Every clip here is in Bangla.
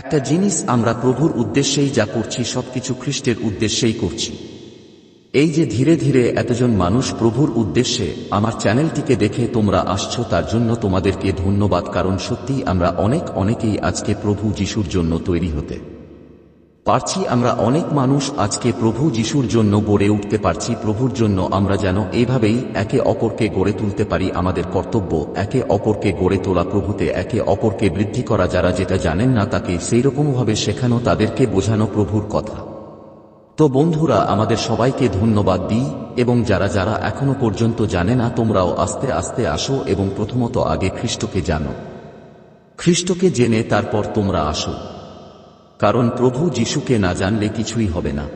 একটা জিনিস আমরা প্রভুর উদ্দেশ্যেই যা করছি, সবকিছু খ্রিস্টের উদ্দেশ্যেই করছি। এই যে ধীরে ধীরে এতজন মানুষ প্রভুর উদ্দেশ্যে আমার চ্যানেলটিকে দেখে তোমরা আসছো, তার জন্য তোমাদেরকে ধন্যবাদ, কারণ সত্যিই আমরা অনেক অনেকেই আজকে প্রভু যিশুর জন্য তৈরি হতে পারছি আমরা অনেক মানুষ আজকে প্রভু যিশুর জন্য গড়ে উঠতে পারছি, প্রভুর জন্য আমরা যেন এভাবেই একে অপরকে গড়ে তুলতে পারি আমাদের কর্তব্য, একে অপরকে গড়ে তোলা প্রভুতে, একে অপরকে বৃদ্ধি করা যারা যেটা জানেন না তাকে সেই রকমভাবে শেখানো, তাদেরকে বোঝানো প্রভুর কথা। তো বন্ধুরা, আমাদের সবাইকে ধন্যবাদ দিই, এবং যারা যারা এখনও পর্যন্ত জানে না, তোমরাও আস্তে আস্তে আসো এবং প্রথমত আগে খ্রিস্টকে জানো। খ্রিস্টকে জেনে তারপর তোমরা আসো। কারণ প্রভু যিশুকে না জানলে কিছুই হবে না।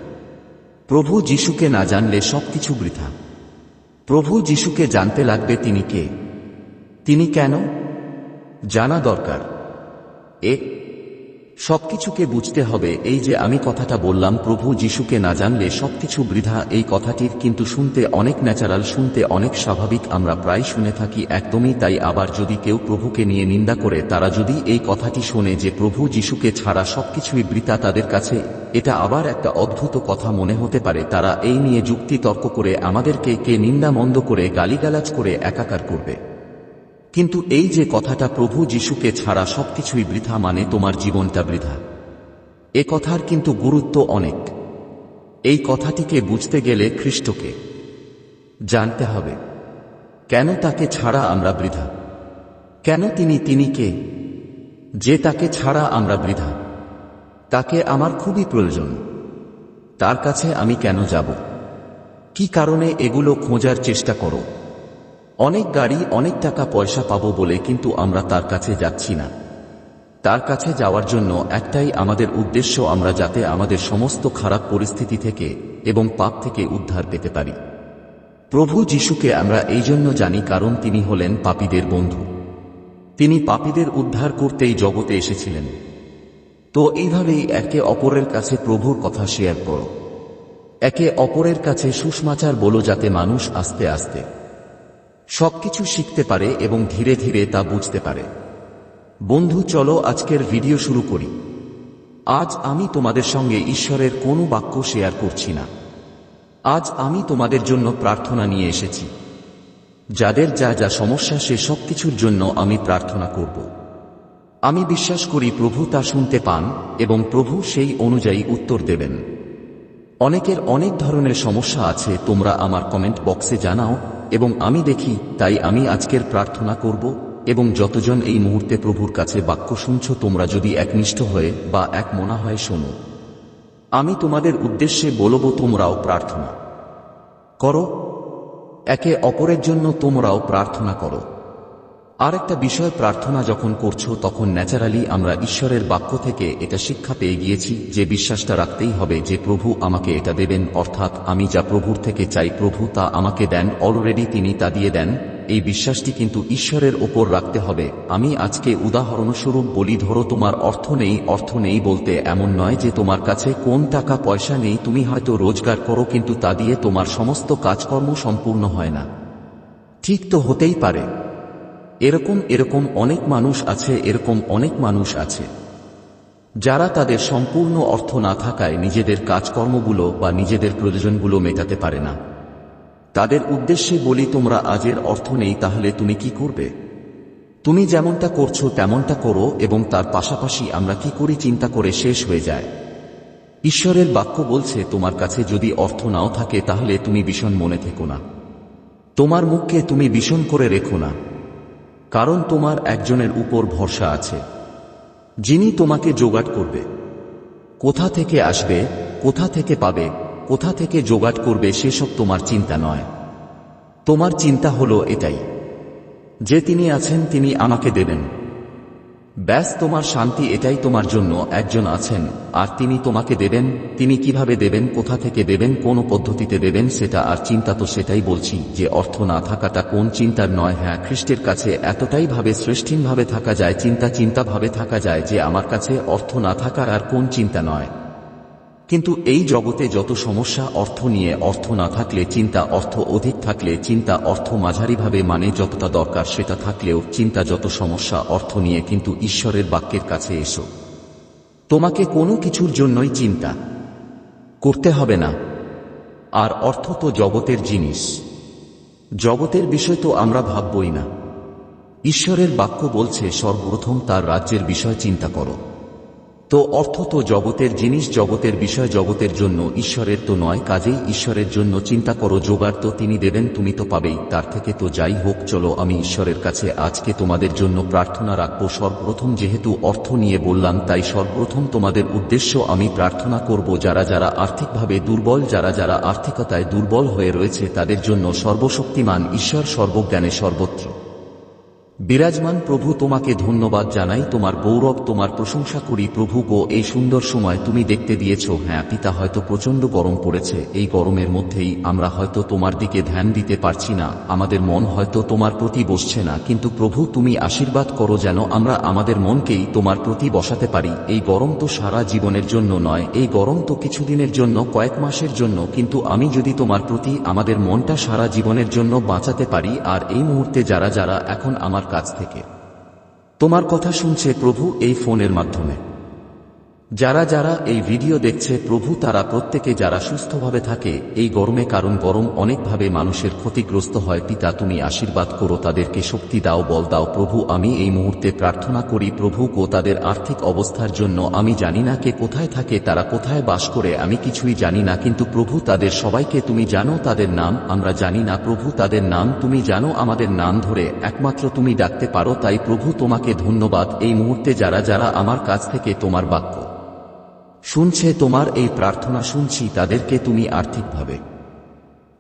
প্রভু যিশুকে না জানলে সব কিছু বৃথা। প্রভু যিশুকে জানতে লাগবে তিনি কে। তিনি কেন? জানা দরকার। এ সবকিছুকে বুঝতে হবে, এই যে আমি কথাটা বললাম, প্রভু যিশুকে না জানলে সবকিছু বৃথা, এই কথাটির কিন্তু শুনতে অনেক ন্যাচারাল শুনতে অনেক স্বাভাবিক, আমরা প্রায় শুনে থাকি, একদমই তাই। আবার যদি কেউ প্রভুকে নিয়ে নিন্দা করে, তারা যদি এই কথাটি শোনে যে প্রভু যিশুকে ছাড়া সবকিছুই বৃথা তাদের কাছে, এটা আবার একটা অদ্ভুত কথা মনে হতে পারে। তারা এই নিয়ে যুক্তি তর্ক করে, আমাদেরকে কে নিন্দা মন্দ করে, গালিগালাজ করে, একাকার করবে। কিন্তু এই যে কথাটা প্রভু যিশুকে ছাড়া সবকিছুই বৃথা মানে তোমার জীবনটা বৃথা। এ কথার কিন্তু গুরুত্ব অনেক। এই কথাটিকে বুঝতে গেলে খ্রিস্টকে জানতে হবে, কেন তাকে ছাড়া আমরা বৃথা? কেন তিনি তিনি কে? যে তাকে ছাড়া আমরা বৃথা, তাকে আমার খুবই প্রয়োজন। তার কাছে আমি কেন যাব? কি কারণে এগুলো খোঁজার চেষ্টা করো? অনেক গাড়ি, অনেক টাকা পয়সা পাবো বলে কিন্তু আমরা তার কাছে যাচ্ছি না। তার কাছে যাওয়ার জন্য একটাই আমাদের উদ্দেশ্য আমরা যাতে আমাদের সমস্ত খারাপ পরিস্থিতি থেকে এবং পাপ থেকে উদ্ধার পেতে পারি। প্রভু যিশুকে আমরা এই জন্য জানি কারণ তিনি হলেন পাপীদের বন্ধু। তিনি পাপীদের উদ্ধার করতেই জগতে এসেছিলেন। তো এইভাবেই একে অপরের কাছে প্রভুর কথা শেয়ার করো। একে অপরের কাছে সুষমাচার বলো যাতে মানুষ আস্তে আস্তে সবকিছু শিখতে পারে এবং ধীরে ধীরে তা বুঝতে পারে। বন্ধু, চলো আজকের ভিডিও শুরু করি। আজ আমি তোমাদের সঙ্গে ঈশ্বরের কোনো বাক্য শেয়ার করছি না। আজ আমি তোমাদের জন্য প্রার্থনা নিয়ে এসেছি। যাদের যা যা সমস্যা, সে সব কিছুর জন্য আমি প্রার্থনা করব। আমি বিশ্বাস করি প্রভু তা শুনতে পান এবং প্রভু সেই অনুযায়ী উত্তর দেবেন। অনেকের অনেক ধরনের সমস্যা আছে, তোমরা আমার কমেন্ট বক্সে জানাও এবং আমি দেখি, তাই আমি আজকের প্রার্থনা করব, এবং যতজন এই মুহূর্তে প্রভুর কাছে বাক্য শুনছ, তোমরা যদি একনিষ্ঠ হয়ে বা এক মনা হয় শোনো। আমি তোমাদের উদ্দেশ্যে বলব, তোমরাও প্রার্থনা করো। একে অপরের জন্য তোমরাও প্রার্থনা করো। আর একটা বিষয় প্রার্থনা যখন করছ, তখন ন্যাচারালি আমরা ঈশ্বরের বাক্য থেকে এটা শিক্ষা পেয়ে গিয়েছি যে বিশ্বাসটা রাখতেই হবে যে প্রভু আমাকে এটা দেবেন, অর্থাৎ আমি যা প্রভুর থেকে চাই প্রভু তা আমাকে দেন, অলরেডি তিনি তা দিয়ে দেন। এই বিশ্বাসটি কিন্তু ঈশ্বরের ওপর রাখতে হবে। আমি আজকে উদাহরণস্বরূপ বলি, ধরো তোমার অর্থ নেই অর্থ নেই বলতে এমন নয় যে তোমার কাছে কোন টাকা পয়সা নেই, তুমি হয়তো রোজগার করো কিন্তু তা দিয়ে তোমার সমস্ত কাজকর্ম সম্পূর্ণ হয় না। ঠিক তো হতেই পারে। এরকম এরকম অনেক মানুষ আছে, এরকম অনেক মানুষ আছে। যারা তাদের সম্পূর্ণ অর্থ না থাকায় নিজেদের কাজকর্মগুলো বা নিজেদের প্রয়োজনগুলো মেটাতে পারে না। তাদের উদ্দেশ্যে বলি, তোমরা আজের অর্থ নেই, তাহলে তুমি কি করবে? তুমি যেমনটা করছ, তেমনটা করো, এবং তার পাশাপাশি আমরা কি করি, চিন্তা করে শেষ হয়ে যায়। ঈশ্বরের বাক্য বলছে, তোমার কাছে যদি অর্থ নাও থাকে, তাহলে তুমি ভীষণ মনে থেকো না। তোমার মুখকে তুমি ভীষণ করে রেখো না। কারণ তোমার একজনের উপর ভরসা আছে, যিনি তোমাকে জোগাড় করবে। কোথা থেকে আসবে, কোথা থেকে পাবে, কোথা থেকে জোগাড় করবে সেসব তোমার চিন্তা নয়। তোমার চিন্তা হলো এটাই। যে তিনি আছেন, তিনি আমাকে দেবেন। ব্যাস তোমার শান্তি এটাই তোমার জন্য, একজন আছেন, আর তিনি তোমাকে দেবেন, তিনি কীভাবে দেবেন, কোথা থেকে দেবেন, কোন পদ্ধতিতে দেবেন, সেটা আর চিন্তা তো সেটাই বলছি, যে অর্থ না থাকাটা কোন চিন্তার নয় হ্যাঁ খ্রিস্টের কাছে এতটাই ভাবে সৃষ্টিনভাবে থাকা যায়, চিন্তা চিন্তাভাবে থাকা যায়, যে আমার কাছে অর্থ না থাকার আর কোন চিন্তা নয়। কিন্তু এই জগতে যত সমস্যা, অর্থ নিয়ে অর্থ না থাকলে চিন্তা অর্থ অধিক থাকলে চিন্তা অর্থ মাঝারিভাবে মানে যতটা দরকার সেটা থাকলেও চিন্তা যত সমস্যা, অর্থ নিয়ে কিন্তু ঈশ্বরের বাক্যের কাছে এসো। তোমাকে কোনো কিছুর জন্যই চিন্তা করতে হবে না। আর অর্থ তো জগতের জিনিস। জগতের বিষয় তো আমরা ভাববই না। ঈশ্বরের বাক্য বলছে, সর্বপ্রথম তার রাজ্যের বিষয় চিন্তা করো। তো অর্থ তো জগতের জিনিস, জগতের বিষয়, জগতের জন্য। ঈশ্বরের তো নয় কাজেই। ঈশ্বরের জন্য চিন্তা করো, জোগাড় তো তিনি দেবেন, তুমি তো পাবেই। তার থেকে তো যাই হোক, চলো আমি ঈশ্বরের কাছে আজকে তোমাদের জন্য প্রার্থনা রাখব। সর্বপ্রথম যেহেতু অর্থ নিয়ে বললাম, তাই সর্বপ্রথম তোমাদের উদ্দেশ্য আমি প্রার্থনা করব, যারা যারা আর্থিকভাবে দুর্বল, যারা যারা আর্থিকতায় দুর্বল হয়ে রয়েছে, তাদের জন্য সর্বশক্তিমান ঈশ্বর, সর্বজ্ঞানে সর্বত্র। বিরাজমান প্রভু তোমাকে ধন্যবাদ জানাই, তোমার গৌরব, তোমার প্রশংসা করি প্রভু গো, এই সুন্দর সময় তুমি দেখতে দিয়েছ। হ্যাঁ পিতা হয়তো প্রচণ্ড গরম পড়েছে, এই গরমের মধ্যেই আমরা হয়তো তোমার দিকে ধ্যান দিতে পারছি না, আমাদের মন হয়তো তোমার প্রতি বসছে না, কিন্তু প্রভু তুমি আশীর্বাদ করো যেন আমরা আমাদের মনকেই তোমার প্রতি বসাতে পারি। এই গরম তো সারা জীবনের জন্য নয়, এই গরম তো কিছুদিনের জন্য, কয়েক মাসের জন্য, কিন্তু আমি যদি তোমার প্রতি আমাদের মনটা সারা জীবনের জন্য বাঁচাতে পারি, আর এই মুহূর্তে যারা যারা এখন আমার কাছ থেকে। তোমার কথা শুনছে প্রভু এই ফোনের মাধ্যমে। যারা যারা এই ভিডিও দেখছে, প্রভু তারা প্রত্যেকে যারা সুস্থভাবে থাকে, এই গরমে কারণ গরম অনেকভাবে মানুষের ক্ষতিগ্রস্ত হয়, পিতা তুমি আশীর্বাদ করো, তাদেরকে শক্তি দাও, বল দাও, প্রভু আমি এই মুহূর্তে প্রার্থনা করি, প্রভু গো তাদের আর্থিক অবস্থার জন্য, আমি জানি না কে কোথায় থাকে, তারা কোথায় বাস করে, আমি কিছুই জানি না, কিন্তু প্রভু তাদের সবাইকে তুমি জানো তাদের নাম, আমরা জানি না, প্রভু তাদের নাম তুমি জানো, আমাদের নাম ধরে, একমাত্র তুমি ডাকতে পারো, তাই প্রভু তোমাকে ধন্যবাদ, এই মুহূর্তে যারা যারা আমার কাছ থেকে তোমার বাক্য শুনছে তোমার এই প্রার্থনা শুনছি তাদেরকে তুমি আর্থিকভাবে।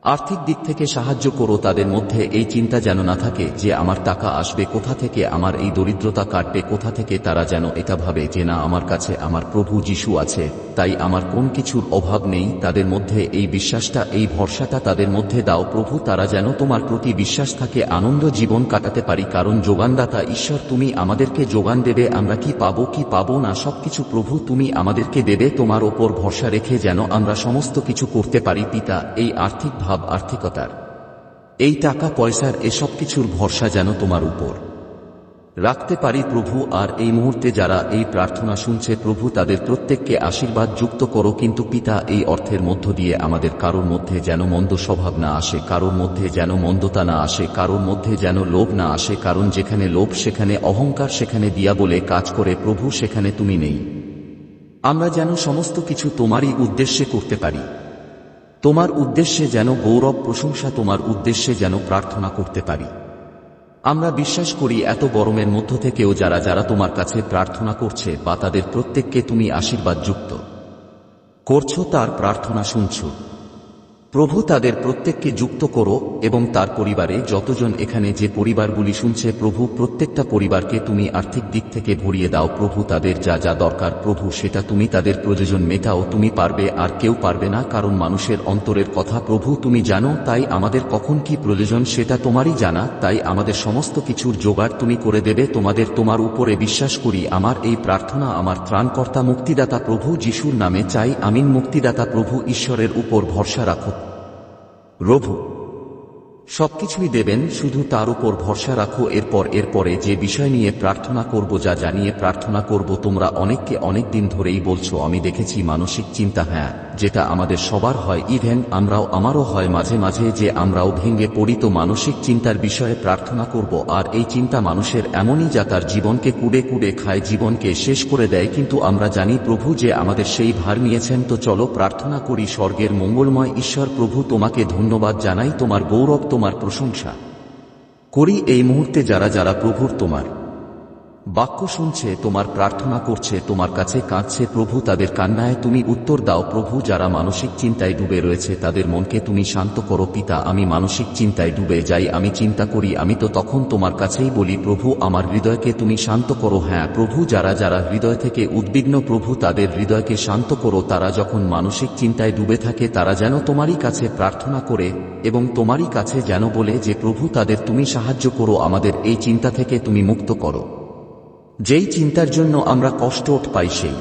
আর্থিক দিক থেকে সাহায্য করো তাদের মধ্যে, এই চিন্তা যেন না থাকে যে আমার টাকা আসবে কোথা থেকে, আমার এই দরিদ্রতা কাটবে কোথা থেকে, তারা যেন এটা ভাবে যে না, আমার কাছে আমার প্রভু যিশু আছে, তাই আমার কোন কিছুর অভাব নেই, তাদের মধ্যে এই বিশ্বাসটা, এই ভরসাটা তাদের মধ্যে দাও প্রভু, তারা যেন তোমার প্রতি বিশ্বাস থাকে, আনন্দ জীবন কাটাতে পারি, কারণ যোগানদাতা ঈশ্বর তুমি আমাদেরকে যোগান দেবে, আমরা কি পাবো কি পাবো না, সবকিছু প্রভু তুমি আমাদেরকে দেবে, তোমার ওপর ভরসা রেখে যেন আমরা সমস্ত কিছু করতে পারি, পিতা, এই আর্থিক ভাব আর্থিকতার। এই টাকা পয়সার এসব কিছুর ভরসা যেন তোমার উপর। রাখতে পারি প্রভু, আর এই মুহূর্তে যারা এই প্রার্থনা শুনছে প্রভু, তাদের প্রত্যেককে আশীর্বাদ যুক্ত করো, কিন্তু পিতা, এই অর্থের মধ্য দিয়ে আমাদের কারোর মধ্যে যেন মন্দ স্বভাব না আসে, কারোর মধ্যে যেন মন্দতা না আসে, কারোর মধ্যে যেন লোভ না আসে, কারণ যেখানে লোভ সেখানে অহংকার, সেখানে দিয়া বলে কাজ করে প্রভু, সেখানে তুমি নেই। আমরা যেন সমস্ত কিছু তোমারই উদ্দেশ্যে করতে পারি। তোমার উদ্দেশ্যে যেন গৌরব প্রশংসা তোমার উদ্দেশ্যে যেন প্রার্থনা করতে পারি। আমরা বিশ্বাস করি এত গরমের মধ্য থেকেও যারা যারা তোমার কাছে প্রার্থনা করছে বা তাদের প্রত্যেককে তুমি আশীর্বাদ যুক্ত করছ তার প্রার্থনা শুনছো। প্রভু তাদের প্রত্যেককে যুক্ত করো এবং তার পরিবারে যতজন এখানে যে পরিবারগুলি শুনছে, প্রভু, প্রত্যেকটা পরিবারকে তুমি আর্থিক দিক থেকে ভরিয়ে দাও। প্রভু তাদের যা যা দরকার, প্রভু, সেটা তুমি তাদের প্রয়োজন মেটাও। তুমি পারবে, আর কেউ পারবে না, কারণ মানুষের অন্তরের কথা, প্রভু, তুমি জানো, তাই আমাদের কখন কি প্রয়োজন সেটা তোমারই জানা, তাই আমাদের সমস্ত কিছুর জোগাড় তুমি করে দেবে। তোমাদের তোমার উপরে বিশ্বাস করি, আমার এই প্রার্থনা আমার ত্রাণকর্তা মুক্তিদাতা প্রভু যিশুর নামে চাই। আমিন, মুক্তিদাতা প্রভু, ঈশ্বরের উপর ভরসা রাখো। প্রভু সবকিছুই দেবেন, শুধু তার উপর ভরসা রাখো, এরপর, এরপরে যে বিষয় নিয়ে প্রার্থনা করব, যা জানিয়ে প্রার্থনা করব, তোমরা অনেককে অনেক দিন ধরেই বলছো, আমি দেখেছি মানসিক চিন্তা হ্যাঁ যেটা আমাদের সবার হয় ইভেন আমরাও, আমারও হয় মাঝে মাঝে যে আমরাও ভেঙে পড়ি, তো মানসিক চিন্তার বিষয়ে প্রার্থনা করব, আর এই চিন্তা মানুষের এমনই যা তার জীবনকে কুড়ে কুড়ে খায়, জীবনকে শেষ করে দেয়, কিন্তু আমরা জানি প্রভু যে আমাদের সেই ভার নিয়েছেন, তো চলো প্রার্থনা করি, স্বর্গের মঙ্গলময় ঈশ্বর প্রভু, তোমাকে ধন্যবাদ জানাই, তোমার গৌরব তোমার প্রশংসা। করি এই মুহূর্তে যারা যারা প্রভুর তোমার। বাক্য শুনছে, তোমার প্রার্থনা করছে, তোমার কাছে কাঁদছে, প্রভু তাদের কান্নায় তুমি উত্তর দাও, প্রভু যারা মানসিক চিন্তায় ডুবে রয়েছে, তাদের মনকে তুমি শান্ত করো, পিতা, আমি মানসিক চিন্তায় ডুবে যাই, আমি চিন্তা করি, আমি তো তখন তোমার কাছেই বলি, প্রভু, আমার হৃদয়কে তুমি শান্ত করো হ্যাঁ প্রভু যারা যারা হৃদয় থেকে উদ্বিগ্ন, প্রভু তাদের হৃদয়কে শান্ত করো, তারা যখন মানসিক চিন্তায় ডুবে থাকে, তারা যেন তোমারই কাছে প্রার্থনা করে, এবং তোমারই কাছে যেন বলে যে, প্রভু তাদের তুমি সাহায্য করো, আমাদের এই চিন্তা থেকে তুমি মুক্ত করো। যেই চিন্তার জন্য আমরা কষ্ট পাই সেই।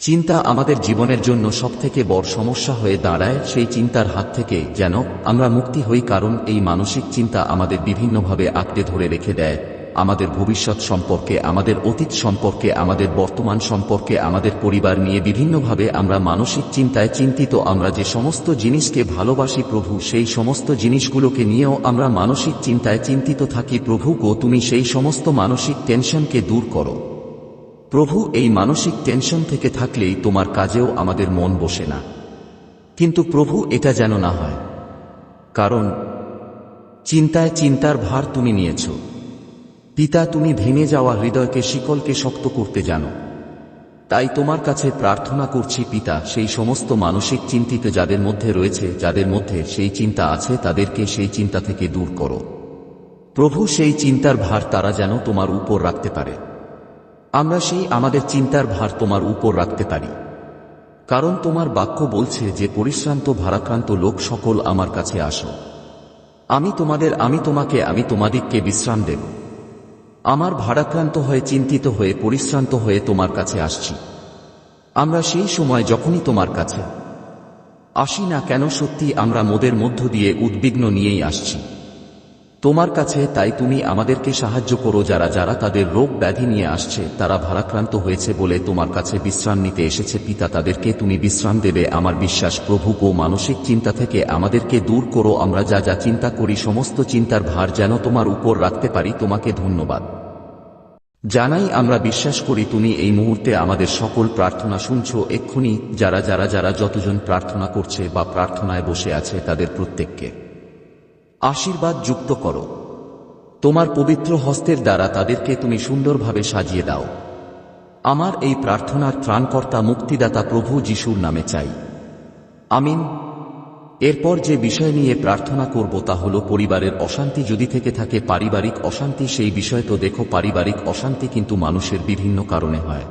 চিন্তা আমাদের জীবনের জন্য সবথেকে বড় সমস্যা হয়ে দাঁড়ায় সেই চিন্তার হাত থেকে যেন আমরা মুক্তি হই, কারণ এই মানসিক চিন্তা আমাদের বিভিন্নভাবে আঁকড়ে ধরে রেখে দেয়। আমাদের ভবিষ্যৎ সম্পর্কে, আমাদের অতীত সম্পর্কে, আমাদের বর্তমান সম্পর্কে, আমাদের পরিবার নিয়ে বিভিন্নভাবে আমরা মানসিক চিন্তায় চিন্তিত। আমরা যে সমস্ত জিনিসকে ভালোবাসি প্রভু, সেই সমস্ত জিনিসগুলোকে নিয়েও আমরা মানসিক চিন্তায় চিন্তিত থাকি। প্রভু গো, তুমি সেই সমস্ত মানসিক টেনশনকে দূর করো। প্রভু, এই মানসিক টেনশন থেকে থাকলেই তোমার কাজেও আমাদের মন বসে না। কিন্তু প্রভু, এটা যেন না হয়। কারণ, চিন্তায় চিন্তার ভার তুমি নিয়েছ। পিতা, তুমি ভেঙে যাওয়া হৃদয়কে, শিকলকে শক্ত করতে জানো। তাই তোমার কাছে প্রার্থনা করছি পিতা, সেই সমস্ত মানসিক চিন্তিত যাদের মধ্যে রয়েছে, যাদের মধ্যে সেই চিন্তা আছে, তাদেরকে সেই চিন্তা থেকে দূর করো। প্রভু, সেই চিন্তার ভার তারা যেন তোমার উপর রাখতে পারে। আমরা সেই আমাদের চিন্তার ভার তোমার উপর রাখতে পারি। কারণ তোমার বাক্য বলছে যে, পরিশ্রান্ত, ভারাক্রান্ত লোক সকল আমার কাছে আসো। আমি তোমাদের, আমি তোমাকে, আমি তোমাদিককে বিশ্রাম দেব। আমার ভারাক্রান্ত হয়ে চিন্তিত হয়ে পরিশ্রান্ত হয়ে তোমার কাছে আসছি। আমরা সেই সময় যখনই তোমার কাছে আসি না কেন সত্যি আমরা মোদের মধ্য দিয়ে উদ্বিগ্ন নিয়েই আসছি। তোমার কাছে তাই তুমি আমাদেরকে সাহায্য করো যারা যারা তাদের রোগ ব্যাধি নিয়ে আসছে, তারা ভারাক্রান্ত হয়েছে বলে তোমার কাছে বিশ্রাম নিতে এসেছে পিতা, তাদেরকে তুমি বিশ্রাম দেবে। আমার বিশ্বাস, প্রভু ও মানসিক চিন্তা থেকে আমাদেরকে দূর করো। আমরা যা যা চিন্তা করি, সমস্ত চিন্তার ভার যেন তোমার উপর রাখতে পারি, তোমাকে ধন্যবাদ। জানাই আমরা বিশ্বাস করি তুমি এই মুহূর্তে আমাদের সকল প্রার্থনা শুনছ, এক্ষুনি যারা যারা যারা যতজন প্রার্থনা করছে বা প্রার্থনায় বসে আছে তাদের প্রত্যেককে। আশীর্বাদ যুক্ত করো। তোমার পবিত্র হস্তের দ্বারা তাদেরকে তুমি সুন্দরভাবে সাজিয়ে দাও। আমার এই প্রার্থনার ত্রাণকর্তা মুক্তিদাতা প্রভু যিশুর নামে চাই। আমিন। এরপর যে বিষয় নিয়ে প্রার্থনা করব তা হল পরিবারের অশান্তি যদি থেকে থাকে পারিবারিক অশান্তি, সেই বিষয় তো দেখো পারিবারিক অশান্তি কিন্তু মানুষের বিভিন্ন কারণে হয়।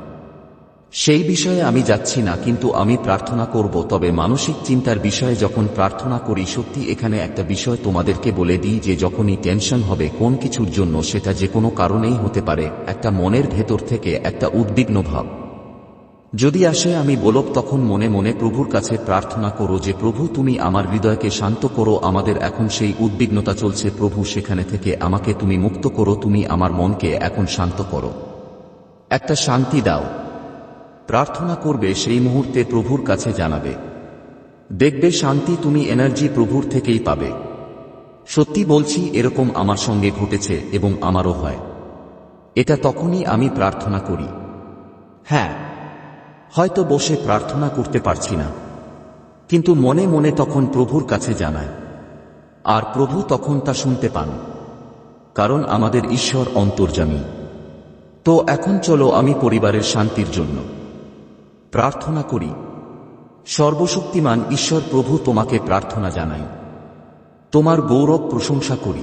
সেই বিষয়ে আমি যাচ্ছি না কিন্তু আমি প্রার্থনা করব, তবে মানসিক চিন্তার বিষয়ে যখন প্রার্থনা করি সত্যি এখানে একটা বিষয় তোমাদেরকে বলে দিই যে যখনই টেনশন হবে কোন কিছুর জন্য সেটা যে কোনো কারণেই হতে পারে, একটা মনের ভেতর থেকে একটা উদ্বিগ্ন ভাব। যদি আসে আমি বলব, তখন মনে মনে প্রভুর কাছে প্রার্থনা করো যে, প্রভু, তুমি আমার হৃদয়কে শান্ত করো, আমাদের এখন সেই উদ্বিগ্নতা চলছে, প্রভু, সেখানে থেকে আমাকে তুমি মুক্ত করো, তুমি আমার মনকে এখন শান্ত করো। একটা শান্তি দাও। প্রার্থনা করবে, সেই মুহূর্তে প্রভুর কাছে জানাবে। দেখবে শান্তি তুমি এনার্জি প্রভুর থেকেই পাবে। সত্যি বলছি, এরকম আমার সঙ্গে ঘটেছে এবং আমারও হয়। এটা তখনই আমি প্রার্থনা করি। হ্যাঁ হয়তো বসে প্রার্থনা করতে পারছি না। কিন্তু মনে মনে তখন প্রভুর কাছে জানায়। আর প্রভু তখন তা শুনতে পান। কারণ আমাদের ঈশ্বর অন্তর্জামী তো এখন চলো আমি পরিবারের শান্তির জন্য। প্রার্থনা করি। সর্বশক্তিমান ঈশ্বর প্রভু তোমাকে প্রার্থনা জানাই। তোমার গৌরব প্রশংসা করি।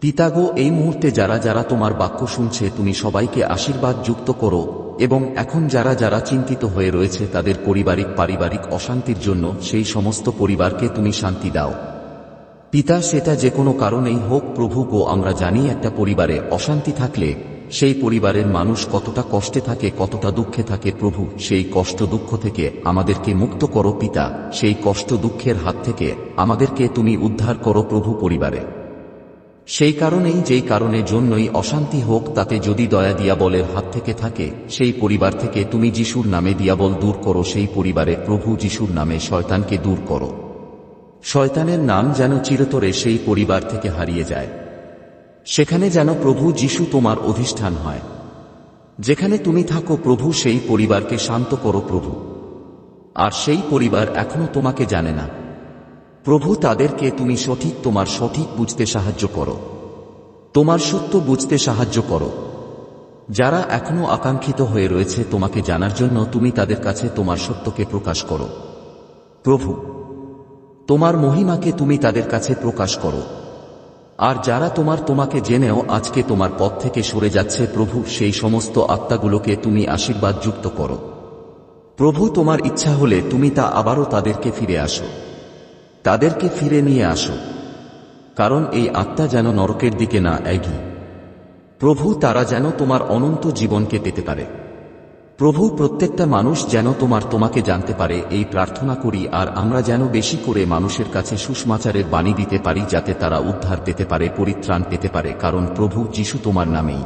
পিতাগো, এই মুহূর্তে যারা যারা তোমার বাক্য শুনছে, তুমি সবাইকে আশীর্বাদ যুক্ত করো। এবং এখন যারা যারা চিন্তিত হয়ে রয়েছে তাদের পরিবারিক পারিবারিক অশান্তির জন্য সেই সমস্ত পরিবারকে তুমি শান্তি দাও। পিতা, সেটা যে কোনো কারণেই হোক, প্রভু গো, আমরা জানি একটা পরিবারে অশান্তি থাকলে সেই পরিবারের মানুষ কতটা কষ্টে থাকে, কতটা দুঃখে থাকে, প্রভু, সেই কষ্ট দুঃখ থেকে আমাদেরকে মুক্ত করো পিতা, সেই কষ্ট দুঃখের হাত থেকে আমাদেরকে তুমি উদ্ধার করো প্রভু পরিবারে। সেই কারণেই যেই কারণে জন্যই অশান্তি হোক, তাতে যদি দয়া দিয়াবলের হাত থেকে থাকে, সেই পরিবার থেকে তুমি যিশুর নামে দিয়াবল দূর করো, সেই পরিবারে প্রভু যিশুর নামে শয়তানকে দূর করো। শয়তানের নাম যেন চিরতরে সেই পরিবার থেকে হারিয়ে যায়। সেখানে যেন প্রভু যিশু তোমার অধিষ্ঠান হয়। যেখানে তুমি থাকো, প্রভু সেই পরিবারকে শান্ত করো প্রভু। আর সেই পরিবার এখনও তোমাকে জানে না। প্রভু তাদেরকে তুমি সঠিক, তোমার সঠিক বুঝতে সাহায্য করো। তোমার সত্য বুঝতে সাহায্য করো। যারা এখনও আকাঙ্ক্ষিত হয়ে রয়েছে, তোমাকে জানার জন্য তুমি তাদের কাছে তোমার সত্যকে প্রকাশ করো। প্রভু, তোমার মহিমাকে তুমি তাদের কাছে প্রকাশ করো। আর যারা তোমার, তোমাকে জেনেও আজকে তোমার পথ থেকে সরে যাচ্ছে, প্রভু, সেই সমস্ত আত্মাগুলোকে তুমি আশীর্বাদ যুক্ত করো। প্রভু, তোমার ইচ্ছা হলে তুমি তা আবারও তাদেরকে ফিরে আসো। তাদেরকে ফিরে নিয়ে আসো, কারণ এই আত্মা যেন নরকের দিকে না এগি প্রভু তারা যেন তোমার অনন্ত জীবনকে পেতে পারে। প্রভু প্রত্যেকটা মানুষ যেন তোমার তোমাকে জানতে পারে, এই প্রার্থনা করি আর আমরা যেন বেশি করে মানুষের কাছে সুষমাচারের বাণী দিতে পারি, যাতে তারা উদ্ধার পেতে পারে, পরিত্রাণ পেতে পারে, কারণ প্রভু যিশু তোমার নামেই।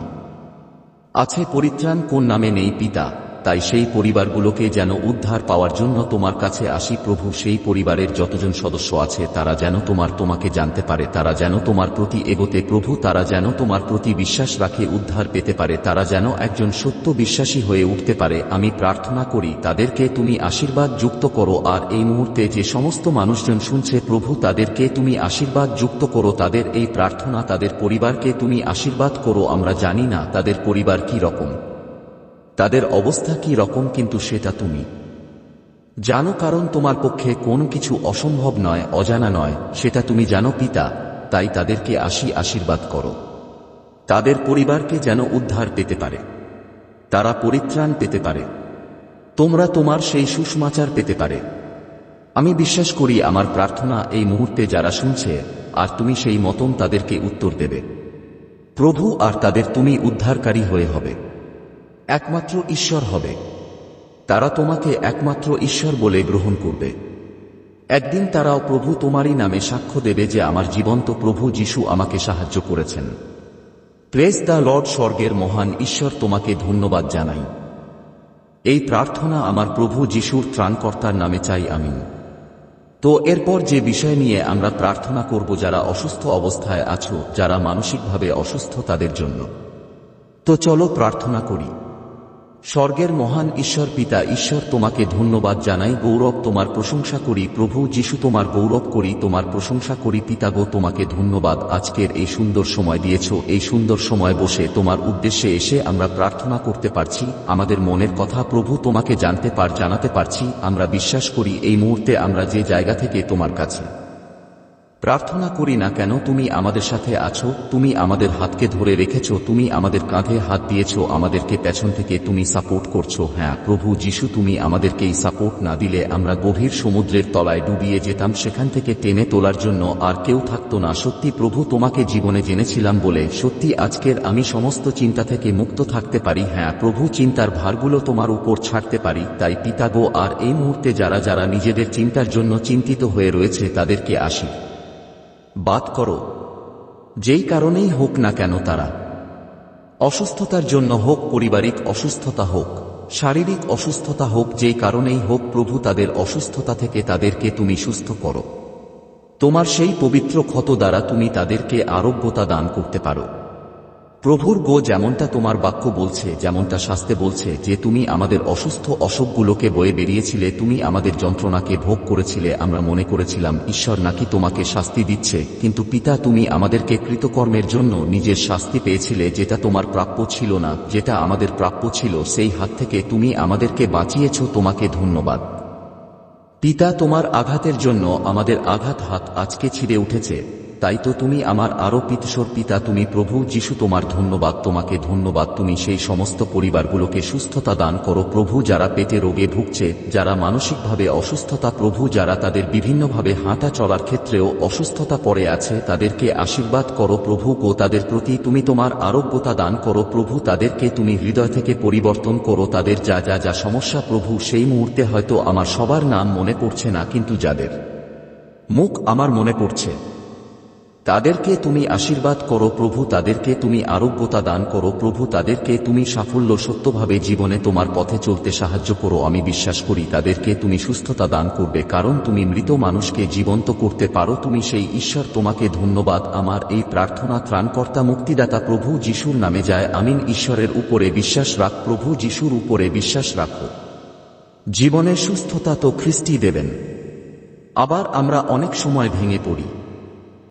আছে পরিত্রাণ, কোন নামে নেই, পিতা। তাই সেই পরিবারগুলোকে যেন উদ্ধার পাওয়ার জন্য তোমার কাছে আসি প্রভু, সেই পরিবারের যতজন সদস্য আছে তারা যেন তোমার, তোমাকে জানতে পারে, তারা যেন তোমার প্রতি এগোতে প্রভু, তারা যেন তোমার প্রতি বিশ্বাস রাখে, উদ্ধার পেতে পারে, তারা যেন একজন সত্য বিশ্বাসী হয়ে উঠতে পারে। আমি প্রার্থনা করি, তাদেরকে তুমি আশীর্বাদ যুক্ত করো, আর এই মুহূর্তে যে সমস্ত মানুষজন শুনছে প্রভু, তাদেরকে তুমি আশীর্বাদ যুক্ত করো, তাদের এই প্রার্থনা, তাদের পরিবারকে তুমি আশীর্বাদ করো, আমরা জানি না তাদের পরিবার কি রকম। তাদের অবস্থা কি রকম কিন্তু সেটা তুমি। জানো কারণ তোমার পক্ষে কোনো কিছু অসম্ভব নয়, অজানা নয়, সেটা তুমি জানো পিতা, তাই তাদেরকে আসি আশীর্বাদ করো। তাদের পরিবারকে যেন উদ্ধার পেতে পারে। তারা পরিত্রাণ পেতে পারে। তোমরা তোমার সেই সুষমাচার পেতে পারে। আমি বিশ্বাস করি আমার প্রার্থনা এই মুহূর্তে যারা শুনছে, আর তুমি সেই মতন তাদেরকে উত্তর দেবে। প্রভু আর তাদের তুমি উদ্ধারকারী হয়ে হবে। একমাত্র ঈশ্বর হবে। তারা তোমাকে একমাত্র ঈশ্বর বলে গ্রহণ করবে। একদিন তারাও প্রভু তোমারই নামে সাক্ষ্য দেবে যে আমার জীবন্ত প্রভু যিশু আমাকে সাহায্য করেছেন। প্রেস দ্য লর্ড স্বর্গের মহান ঈশ্বর তোমাকে ধন্যবাদ জানাই। এই প্রার্থনা আমার প্রভু যিশুর ত্রাণকর্তার নামে চাই আমি তো এরপর যে বিষয় নিয়ে আমরা প্রার্থনা করব, যারা অসুস্থ অবস্থায় আছো, যারা মানসিকভাবে অসুস্থ তাদের জন্য। তো চলো প্রার্থনা করি। স্বর্গের মহান ঈশ্বর পিতা, ঈশ্বর তোমাকে ধন্যবাদ জানাই, গৌরব তোমার প্রশংসা করি, প্রভু যিশু তোমার গৌরব করি, তোমার প্রশংসা করি পিতাগো তোমাকে ধন্যবাদ, আজকের এই সুন্দর সময় দিয়েছ, এই সুন্দর সময় বসে তোমার উদ্দেশ্যে এসে আমরা প্রার্থনা করতে পারছি, আমাদের মনের কথা প্রভু তোমাকে জানতে পার, জানাতে পারছি, আমরা বিশ্বাস করি এই মুহূর্তে আমরা যে জায়গা থেকে তোমার কাছে প্রার্থনা করি না কেন তুমি আমাদের সাথে আছো, তুমি আমাদের হাতকে ধরে রেখেছ, তুমি আমাদের কাঁধে হাত দিয়েছ, আমাদেরকে পেছন থেকে তুমি সাপোর্ট করছ। হ্যাঁ প্রভু যিশু, তুমি আমাদেরকে এই সাপোর্ট না দিলে আমরা গভীর সমুদ্রের তলায় ডুবিয়ে যেতাম, সেখান থেকে টেনে তোলার জন্য আর কেউ থাকতো না। সত্যি প্রভু, তোমাকে জীবনে জেনেছিলাম বলে, সত্যি আজকের আমি সমস্ত চিন্তা থেকে মুক্ত থাকতে পারি। হ্যাঁ প্রভু, চিন্তার ভারগুলো তোমার উপর ছাড়তে পারি, তাই পিতাগো, আর এই মুহূর্তে যারা যারা নিজেদের চিন্তার জন্য চিন্তিত হয়ে রয়েছে, তাদেরকে আসি। বাদ করো। যেই কারণেই হোক না কেন তারা। অসুস্থতার জন্য হোক পারিবারিক অসুস্থতা হোক, শারীরিক অসুস্থতা হোক, যেই কারণেই হোক প্রভু তাদের অসুস্থতা থেকে তাদেরকে তুমি সুস্থ করো। তোমার সেই পবিত্র ক্ষত দ্বারা তুমি তাদেরকে আরোগ্যতা দান করতে পারো। প্রভুর গো যেমনটা তোমার বাক্য বলছে, যেমনটা শাস্তে বলছে, যে তুমি আমাদের অসুস্থ অসুখগুলোকে বয়ে বেরিয়েছিলে, তুমি আমাদের যন্ত্রণাকে ভোগ করেছিলে, আমরা মনে করেছিলাম, ঈশ্বর নাকি তোমাকে শাস্তি দিচ্ছে, কিন্তু পিতা তুমি আমাদেরকে কৃতকর্মের জন্য নিজের শাস্তি পেয়েছিলে, যেটা তোমার প্রাপ্য ছিল না, যেটা আমাদের প্রাপ্য ছিল, সেই হাত থেকে তুমি আমাদেরকে বাঁচিয়েছ, তোমাকে ধন্যবাদ। পিতা তোমার আঘাতের জন্য আমাদের আঘাত হাত আজকে ছিঁড়ে উঠেছে। তাই তো তুমি আমার আরও পিতসর পিতা, তুমি প্রভু যিশু তোমার ধন্যবাদ, তোমাকে ধন্যবাদ, তুমি সেই সমস্ত পরিবারগুলোকে সুস্থতা দান করো, প্রভু যারা পেটে রোগে ভুগছে, যারা মানসিকভাবে অসুস্থতা, প্রভু যারা তাদের বিভিন্নভাবে হাঁটা চলার ক্ষেত্রেও অসুস্থতা পড়ে আছে, তাদেরকে আশীর্বাদ করো, প্রভু গো, তাদের প্রতি তুমি তোমার আরোগ্যতা দান করো, প্রভু তাদেরকে তুমি হৃদয় থেকে পরিবর্তন করো, তাদের যা যা যা সমস্যা, প্রভু সেই মুহূর্তে হয়তো আমার সবার নাম মনে পড়ছে না, কিন্তু যাদের মুখ আমার মনে পড়ছে তাদেরকে তুমি আশীর্বাদ করো প্রভু, তাদেরকে তুমি আরোগ্যতা দান করো প্রভু, তাদেরকে তুমি সাফল্য সত্যভাবে জীবনে তোমার পথে চলতে সাহায্য করো। আমি বিশ্বাস করি তাদেরকে তুমি সুস্থতা দান করবে, কারণ তুমি মৃত মানুষকে জীবন্ত করতে পারো। তুমি সেই ঈশ্বর তোমাকে ধন্যবাদ। আমার এই প্রার্থনা ত্রাণকর্তা মুক্তিদাতা প্রভু যিশুর নামে যায়। আমিন। ঈশ্বরের উপরে বিশ্বাস রাখ প্রভু যিশুর উপরে বিশ্বাস রাখো। জীবনে সুস্থতা তো খ্রিস্টি দেবেন। আবার আমরা অনেক সময় ভেঙে পড়ি।